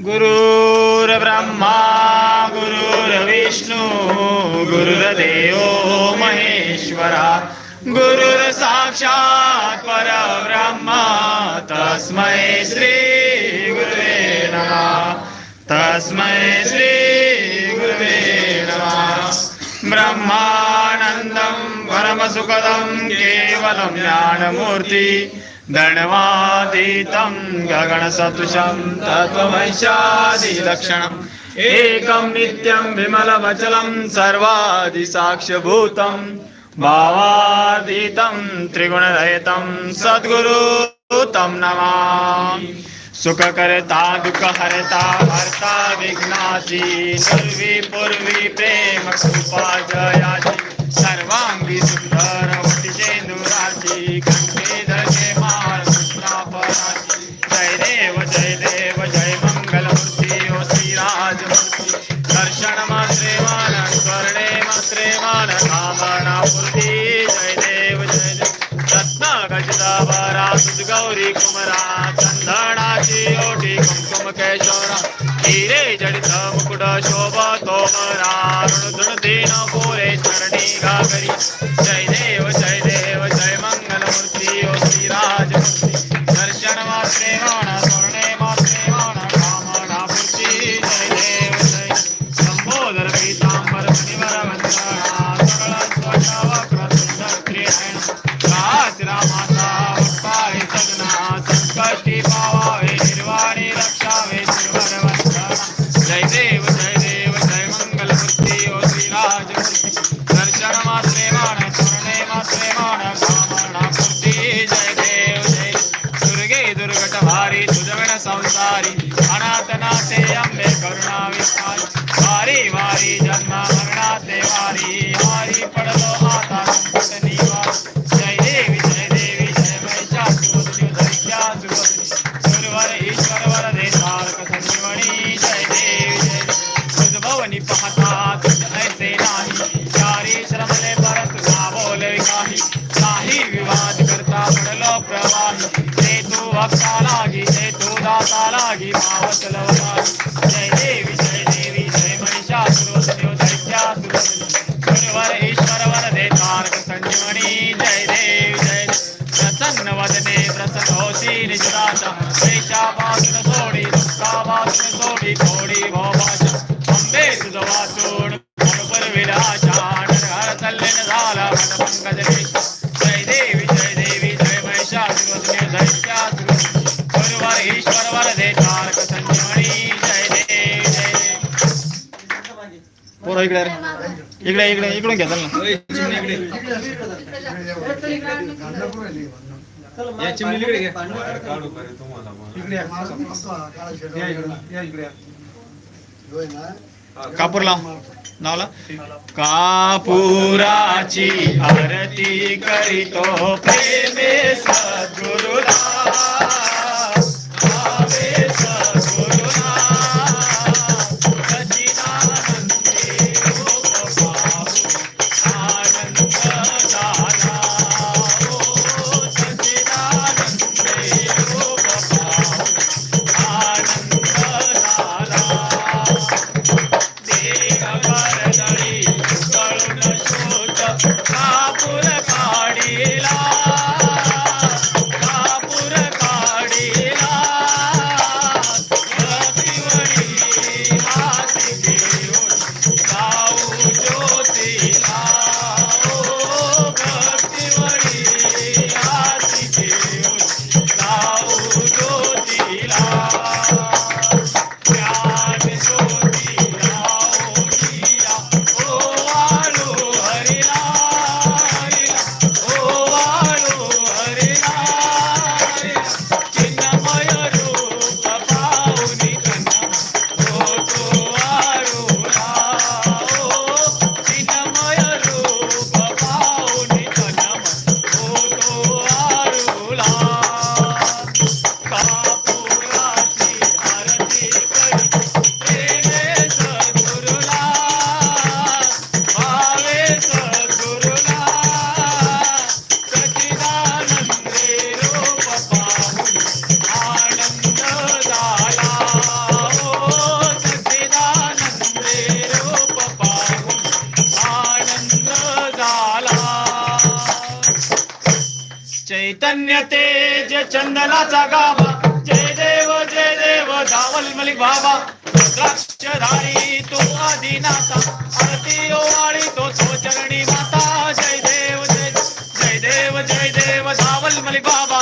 गुरुर्ब्रह्मा गुरुर्विष्णू गुरुर्देव महेश्वरा। गुरुर् पर ब्रह्मा तस्मै श्री गुरुवे नमः। तस्मै श्री गुरुवे नमः। ब्रह्मानन्दं परमसुखदं केवलं ज्ञानमूर्ति। दण्वातीतं गगणसदृशं तत्त्वमैशादिलक्षणम् एकं नित्यं विमलमचलं सर्वादिसाक्ष्यभूतं। भावादितं त्रिगुणरहितं सद्गुरु तं नमामि। सुखकर्ता दुःखहरता हर्ता विघ्नाची पूर्वी पूर्वी प्रेम कृपा जयाची गौरी कुमरा चंदनाची ओटी कुमकुम केशोरा हिरे जडित मुकुट शोभा तोमरा ऋण दिन पोरे चरणी घागरी जय गुरुवर ईश्वर वर संजीवनी जय जय ऐसे नाही चारी श्रमले परत ना बोले काही विवाद करता पडलो प्रवाही. ते तू अक्षा लागी ते तू दाता लागी भाव प्रसन्न वदने प्रसन्न होती निजदाता देशापासून सोडी दुःखापासून सोडी थोडी भोभाषा अंबे तुझ वाचून बरोबर विराजान घर तल्लीन झाला पंकज जय देवी जय देवी जय महिषासुरवदनी दैत्यासुरवदनी गुरुवर ईश्वर वर दे तारक संजीवनी जय देवी जय देवी पोरं इकडे रे. इकडे इकडे इकडून घ्या चल ना. कापूर लाव. लावला कापुराची आरती करीतो प्रेमे सद्गुरुला चैतन्य तेज चंदनाचा गावा. जय देव जय देव धावल मलिक बाबा द्राक्षधारी तो आदिनाथा. आरती ओवाळी तो तो चरणी माता. जय देव जय जय देव जय देव धावल मलिक बाबा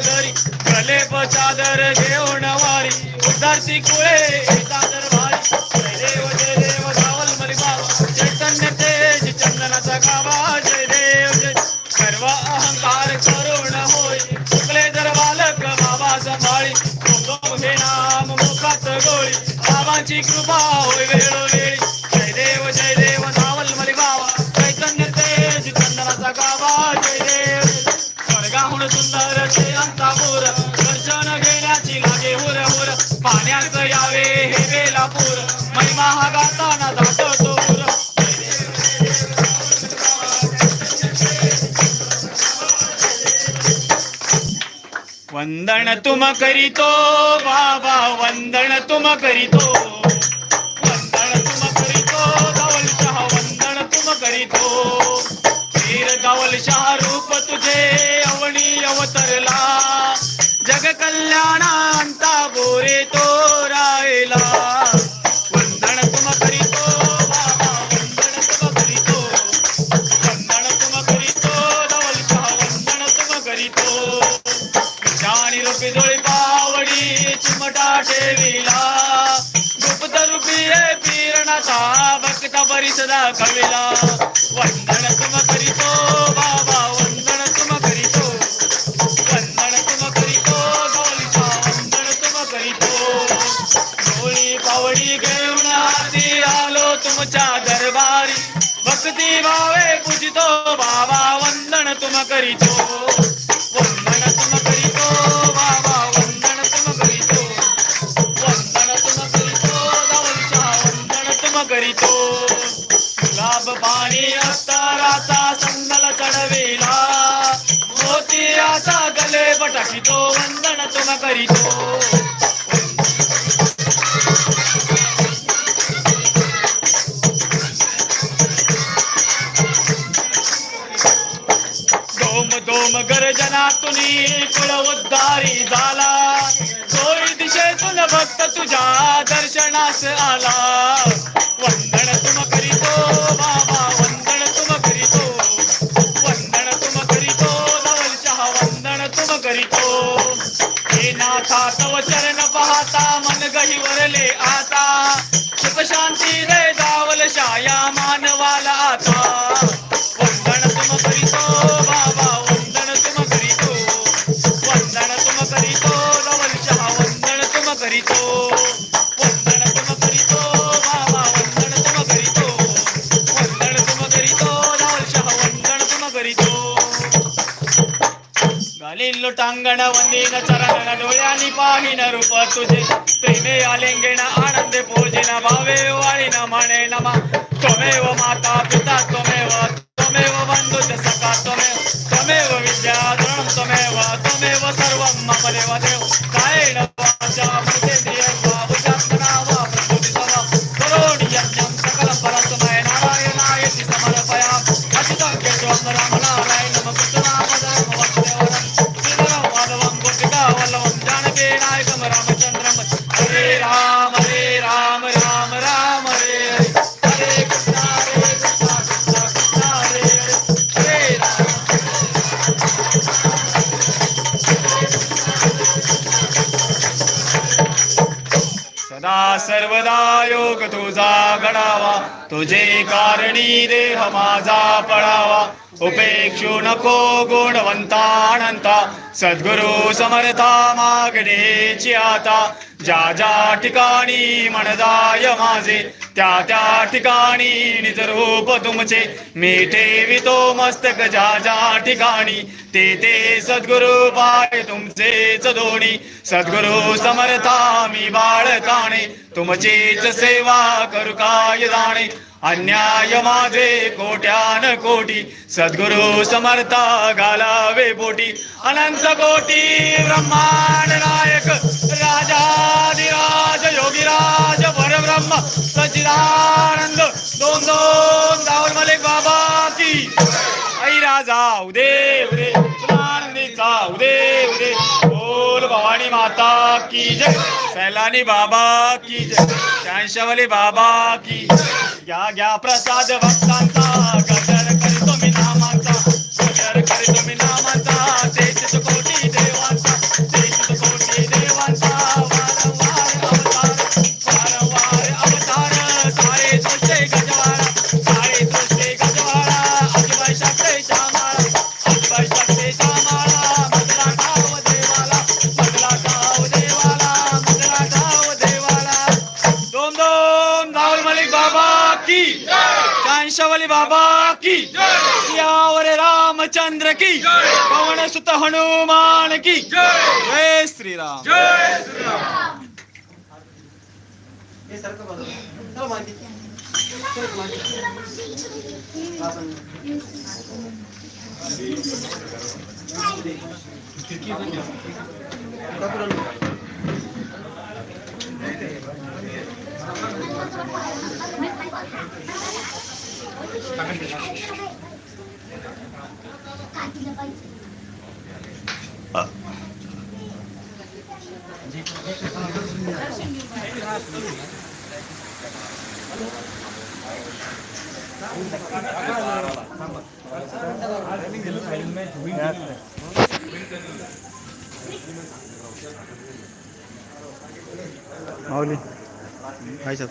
घरी. प्रलेप चादर घेऊन वारी. उद्धारती कुळे देव जय देव बाबा चैतन्य तेज चंदनाचा गाभा. जय देव जय. सर्व अहंकार करुण होय चुकले जर बालक बाबा हे नाम मुखात गोळी. बाबांची कृपा होय वेळोवेळी. स्वर्गाहून सुंदर ते अंतापूर दर्शन घेण्याची लागे उर उर पाण्यात यावे हे बेलापूर. महिमा हा गाताना दाटतो हुर वंदन तुम करीतो बाबा वंदन तुम करीतो. वंदन तुम करीतो धवल शाह वंदन तुम करीतो. वीर धवल शाह रूप तुझे. भक्त कविला. वंदन तुम करीतो बाबा वंदन तुम करीतो. वंदन तुम करीतो गौरीचा वंदन तुम करीतो. गोळी पावडी घेऊन हाती आलो तुमच्या दरबारी. भक्ती भावे पूजितो बाबा वंदन तुम करीतो. पाणी अत्तराचा संदल चढविला. मोतियाचा गले बटकितो वंदन तुम करीतो. दोम गर्जनातुनी कुळ उद्धारी झाला. चोळी दिशेतून भक्त तुझ्या दर्शनास आला. शांती रे दावल शाया मानवाला आता. वंदन तुम करीतो बाबा वंदन तुम करीतो. वंदन तुम करीतो नवल शहा वंदन तुम करीतो. ಅಂಗಣ ಒಂದಿನ ಚರಣನ ಡೋಯಾನಿ ಪಾವಿನ ರೂಪ ತುಜೆ. ಪ್ರೇಮೆ ಆಲಿಂಗಣ ಆನಂದ ಪೂಜಿನ ಭಾವೇ ವಾಳಿನ ಮಣೆ ನಮ. ತ್ವಮೇವ ಮಾತಾ ಪಿತಾ, ತ್ವಮೇವ ತ್ವಮೇವ ಬಂಧು ಸಖಾ ತ್ವಮೇವ ತ್ವಮೇವ ವಿದ್ಯಾ ದ್ರೋಣಂ ತ್ವಮೇವ ತ್ವಮೇವ ಸರ್ವಂ ಮಮ ದೇವ. सर्वदा योग तुझा घडावा तुझे कारणी देह माझा पडावा उपेक्षू नको गुणवंता अनंता सद्गुरु समर्था मागणेची आता. ज्या ज्या ठिकाणी मनदाय माझे त्या त्या ठिकाणी निज रूप तुमचे. मी ठेवितो मस्तक ज्या ज्या ठिकाणी ते ते सद्गुरु पाय तुमचेच दोन्ही. सद्गुरु समर्था मी बाळकाणे तुमचीच सेवा करू काय जाणे अन्याय माझे कोट्यान कोटी. सद्गुरु समर्था घालावे पोटी अनंत कोटी ब्रह्मांड नायक. राजाधिराज योगीराज परब्रह्म सचिदानंद दोन दोन दाऊल मलिक बाबा की. आई राजा उदे उदे. उदे उदे. बोल भवानी माता की जय. सैलानी बाबा की जय। बाबा की घ्या घ्या प्रसाद भक्तांचा गजर करतो। बाबा की सियावर रामचंद्र की पवन सुत हनुमान की जय। श्रीराम। हे सारखं बाजूला. चला मागे. चल मागे. काकूला माऊली खायचं